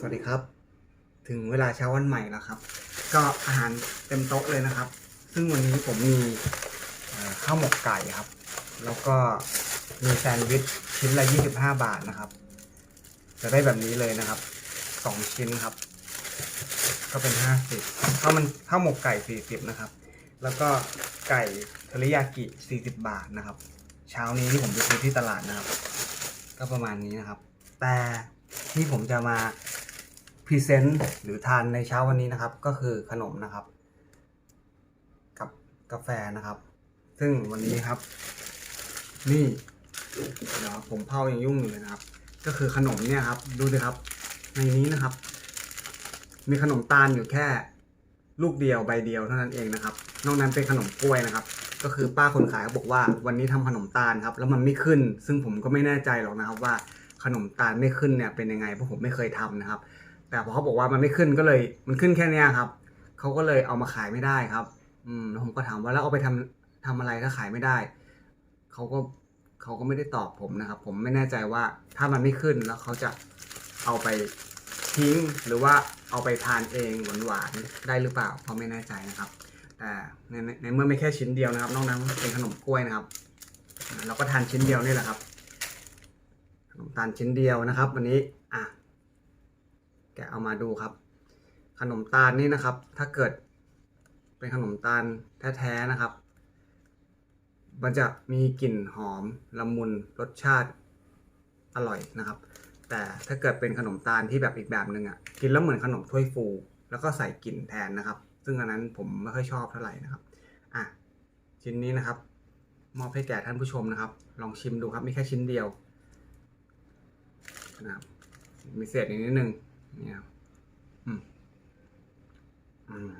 สวัสดีครับ ถึงเวลาเช้าวันใหม่แล้วครับ ก็อาหารเต็มโต๊ะเลยนะครับ ซึ่งวันนี้ผมมีข้าวหมกไก่ครับ แล้วก็มีแซนด์วิชชิ้นละ 25 บาทนะครับ จะได้แบบนี้เลยนะครับ 2 ชิ้นครับ ก็เป็น 50ข้าวมันข้าวหมกไก่ 40 นะครับ แล้วก็ไก่เทริยากิ 40 บาทนะครับ เช้านี้ที่ผมไปซื้อที่ตลาดนะครับ ก็ประมาณนี้นะครับ แต่ที่ผมจะมา พรีเซนต์หรือทานในเช้าวันนี้นะครับ ก็คือขนมนะครับ กับกาแฟนะครับ ซึ่งวันนี้ครับ นี่เดี๋ยวผมเผายังยุ่งอยู่เลยนะครับ ก็คือขนมเนี่ยครับดูสิครับ ในนี้นะครับ มีขนมตาลอยู่แค่ลูกเดียวใบเดียวเท่านั้นเองนะครับ นอกนั้นเป็นขนมกล้วยนะครับ ก็คือป้าคนขายเขาบอกว่าวันนี้ทำขนมตาลครับ แล้วมันไม่ขึ้น ซึ่งผมก็ไม่แน่ใจหรอกนะครับว่าขนมตาลไม่ขึ้นเนี่ยเป็นยังไงเพราะผมไม่เคยทำนะครับ แต่พอเขาบอกว่ามันไม่ขึ้นก็เลย มันขึ้นแค่เนี้ยครับเขาก็เลยเอามาขายไม่ได้ครับ อืมแล้วผมก็ถามว่าแล้วเอาไปทำทำอะไรถ้าขายไม่ได้เขาก็เขาก็ไม่ได้ตอบผมนะครับ ผมไม่แน่ใจว่าถ้ามันไม่ขึ้นแล้วเขาจะเอาไปทิ้งหรือว่าเอาไปทานเองหวานๆได้หรือเปล่าเขาไม่แน่ใจนะครับแต่ในในเมื่อไม่แค่ชิ้นเดียวนะครับนอกนั้นเป็นขนมกล้วยนะครับเราก็ทานชิ้นเดียวนี่แหละครับขนมตาลชิ้นเดียวนะครับ วันนี้ แกะเอามาดูครับ ขนมตาลนี่นะครับ ถ้าเกิดเป็นขนมตาลแท้ๆนะครับ มันจะมีกลิ่นหอมละมุนรสชาติอร่อยนะครับ แต่ถ้าเกิดเป็นขนมตาลที่แบบอีกแบบหนึ่งอะกินแล้วเหมือนขนมถ้วยฟู แล้วก็ใส่กลิ่นแทนนะครับ ซึ่งอันนั้นผมไม่ค่อยชอบเท่าไหร่นะครับอะชิ้นนี้นะครับ มอบให้แก่ท่านผู้ชมนะครับ ลองชิมดูครับมีแค่ชิ้นเดียวนะครับมีเศษอีกนิดนึง นี่ครับอืมอืม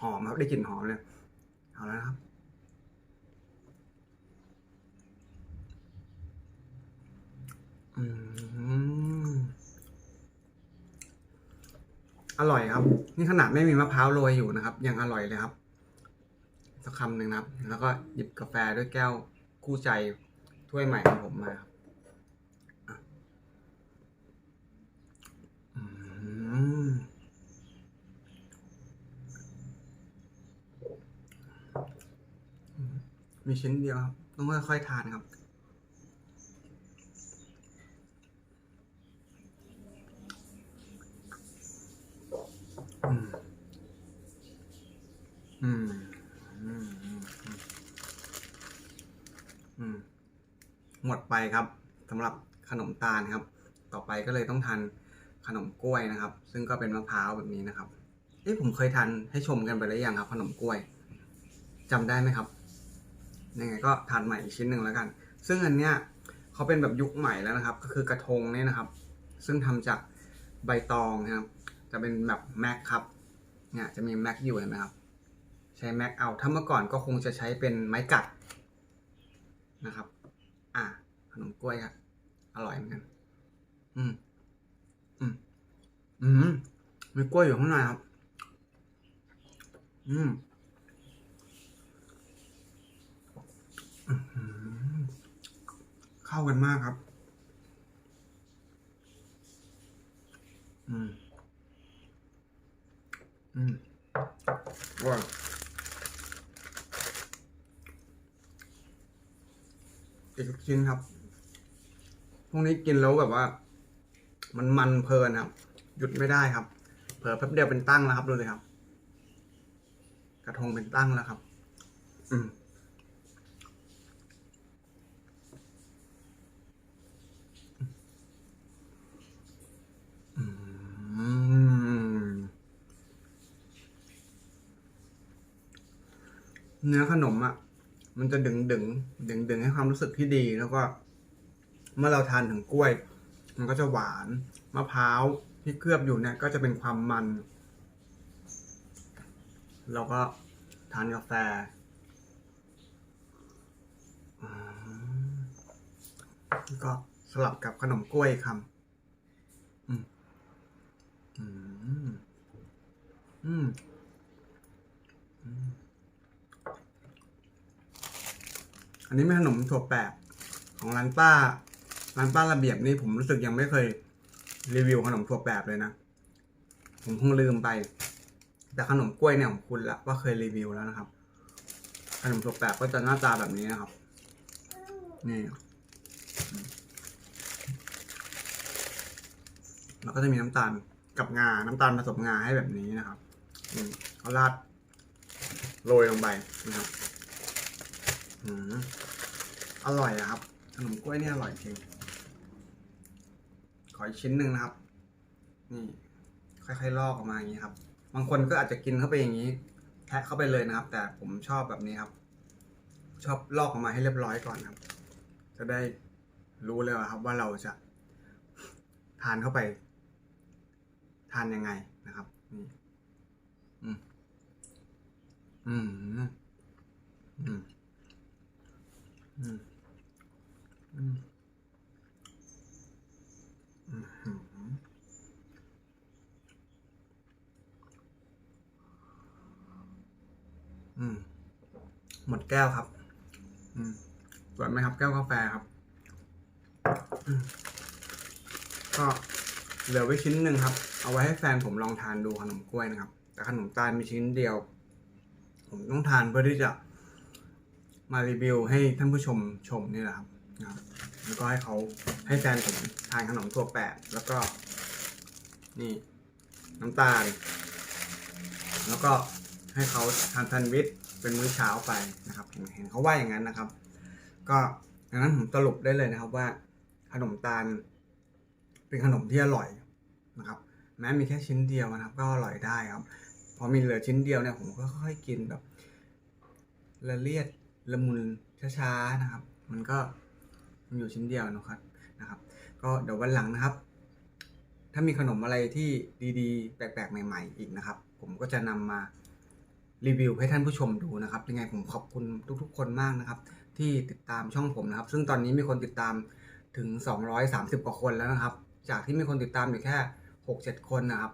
หอมครับได้กลิ่นหอมเลยเอาแล้วครับ อืมอร่อยครับ นี่ขนาดไม่มีมะพร้าวโรยอยู่นะครับ ยังอร่อยเลยครับสักคำหนึ่งนะครับ แล้วก็หยิบกาแฟด้วยแก้วคู่ใจถ้วยใหม่ของผมมาครับอะอืม มีชิ้นเดียวครับ ต้องค่อยๆทานครับอืมอืม อืม อืม อืม หมดไปครับสำหรับขนมตาลครับ ต่อไปก็เลยต้องทานขนมกล้วยนะครับ ซึ่งก็เป็นมะพร้าวแบบนี้นะครับเอ๊ะผมเคยทานให้ชมกันไปแล้วยังครับ ขนมกล้วยจำได้ไหมครับ ยังไงก็ทานใหม่อีกชิ้นหนึ่งแล้วกัน ซึ่งอันเนี้ยเขาเป็นแบบยุคใหม่แล้วนะครับ ก็คือกระทงเนี่ยนะครับ ซึ่งทำจากใบตองนะครับ จะเป็นแบบแม็กครับ เนี่ยจะมีแม็กอยู่เห็นไหมครับ ใช้แม็กเอา ถ้าเมื่อก่อนก็คงจะใช้เป็นไม้กัดนะครับ อะขนมกล้วยครับ อร่อยเหมือนกัน อืม อืม อืม มีกล้วยอยู่ข้างในครับ อืมอื้อหือ เข้ากันมากครับ อืม อืมว้าวอีกชิ้นครับ พวกนี้กินแล้วแบบว่า มันมันเพลินครับ หยุดไม่ได้ครับ เผลอแป๊บเดียวเป็นตั้งแล้วครับดูเลยครับ กระทงเป็นตั้งแล้วครับ อืม เนื้อขนมอะ มันจะดึงดึงดึงดึงให้ความรู้สึกที่ดี แล้วก็ เมื่อเราทานถึงกล้วย มันก็จะหวานมะพร้าวที่เคลือบอยู่เนี่ย ก็จะเป็นความมันเราก็ทานกาแฟอืมแล้วก็สลับกับขนมกล้วยคำอืม อืม อืม อืม อั นนี้เป็นขนมถั่วแปบของร้านป้า ร้านป้าระเบียบนี่ผมรู้สึกยังไม่เคยรีวิวขนมถั่วแปบเลยนะ ผมคงลืมไป แต่ขนมกล้วยเนี่ยผมคุ้นละว่าเคยรีวิวแล้วนะครับ ขนมถั่วแปบก็จะหน้าตาแบบนี้นะครับ นี่ แล้วก็จะมีน้ำตาลกับงา น้ำตาลผสมงาให้แบบนี้นะครับอืมเขาราดโรยลงไปนะครับ อืม อร่อยอะครับ ขนมกล้วยนี่อร่อยจริง ขออีกชิ้นหนึ่งนะครับ นี่ ค่อยๆลอกออกมาอย่างนี้ครับ บางคนก็อาจจะกินเข้าไปอย่างนี้แทะเข้าไปเลยนะครับ แต่ผมชอบแบบนี้ครับ ชอบลอกออกมาให้เรียบร้อยก่อนครับ จะได้รู้เลยครับ ว่าเราจะ ทานเข้าไป ทานยังไงนะครับนี่อืมอืมอืมอืม อืม หมดแก้วครับ อืมสวยไหมครับ แก้วกาแฟครับ ก็เหลือไว้ชิ้นหนึ่งครับ เอาไว้ให้แฟนผมลองทานดูขนมกล้วยนะครับ แต่ขนมตาลมีชิ้นเดียว ผมต้องทานเพื่อที่จะมารีวิวให้ท่านผู้ชมชมนี่แหละครับ นะแล้วก็ให้เขาให้แฟนผมทานขนมถั่วแปดแล้วก็ นี่น้ำตาล แล้วก็ให้เขาทานแซนด์วิชเป็นมื้อเช้าไปนะครับเห็นเห็นเขาว่าอย่างนั้นนะครับ ก็ดังนั้นผมสรุปได้เลยนะครับว่าขนมตาล เป็นขนมที่อร่อยนะครับ แม้มีแค่ชิ้นเดียวนะครับ ก็อร่อยได้ครับพอมีเหลือชิ้นเดียวเนี่ยผมก็ค่อยๆกินแบบละเลียดละมุนช้าๆนะครับ มันก็ มันอยู่ชิ้นเดียวนะครับนะครับ ก็เดี๋ยววันหลังนะครับ ถ้ามีขนมอะไรที่ดีๆ แปลกๆ ใหม่ ๆ อีกนะครับ ผมก็จะนำมารีวิวให้ท่านผู้ชมดูนะครับ ยังไงผมขอบคุณทุกๆ คนมากนะครับ ที่ติดตามช่องผมนะครับ ซึ่งตอนนี้มีคนติดตามถึง 230 กว่าคนแล้วนะครับ จากที่มีคนติดตามอยู่แค่ 6-7 คนนะครับ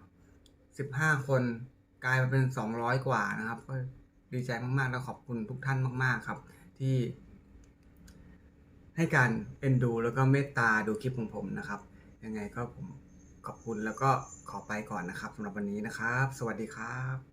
15 คนกลายมาเป็น 200 กว่านะครับก็ดีใจมากๆ แล้วขอบคุณทุกท่านมาก ๆ ครับ ที่ ให้การเอ็นดูแล้วก็เมตตาดูคลิปของผมนะครับ ยังไงก็ผมขอบคุณแล้วก็ขอไปก่อนนะครับสำหรับวันนี้นะครับ สวัสดีครับ